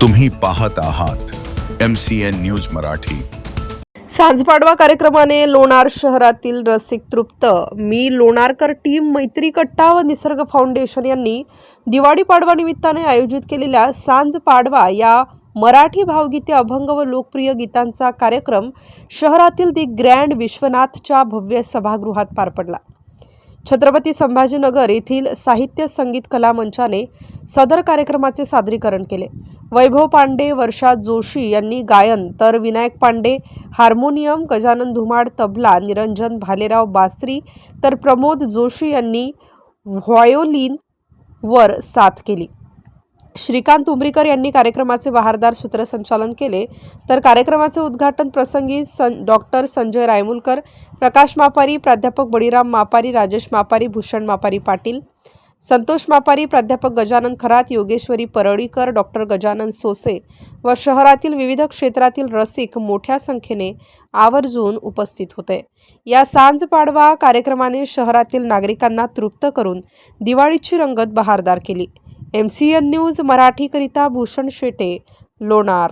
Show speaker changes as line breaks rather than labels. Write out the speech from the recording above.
तुम्ही पाहत आहात M C N news Marathi.
सांजपाडवा कार्यक्रमाने लोणार शहरातील रसिक तृप्त. मी लोणारकर टीम मैत्री कट्टा व निसर्ग फाउंडेशन यांनी दिवाळी पाडवा निमित्ताने आयोजित केलेल्या सांज पाडवा या मराठी भावगीते अभंग व लोकप्रिय गीतांचा कार्यक्रम शहरातील दी ग्रँड विश्वनाथच्या भव्य सभागृहात पार पडला. छत्रपती संभाजीनगर येथील साहित्य संगीत कला मंचाने सदर कार्यक्रमाचे सादरीकरण केले. वैभव पांडे वर्षा जोशी यांनी गायन तर विनायक पांडे हार्मोनियम गजानन धुमाड तबला निरंजन भालेराव बासरी तर प्रमोद जोशी यांनी व्हायोलिन वर साथ केली. श्रीकांत उमरीकर यांनी कार्यक्रमाचे बहारदार सूत्रसंचालन केले. तर कार्यक्रमाचे उद्घाटन प्रसंगी सं डॉक्टर संजय रायमुलकर प्रकाश मापारी प्राध्यापक बळीराम मापारी राजेश मापारी भूषण मापारी पाटील संतोष मापारी प्राध्यापक गजानन खरात योगेश्वरी परळीकर डॉक्टर गजानन सोसे व शहरातील विविध क्षेत्रातील रसिक मोठ्या संख्येने आवर्जून उपस्थित होते. या सांज पाडवा कार्यक्रमाने शहरातील नागरिकांना तृप्त करून दिवाळीची रंगत बहारदार केली. एम सी एन न्यूज मराठीकरिता भूषण शेटे लोणार.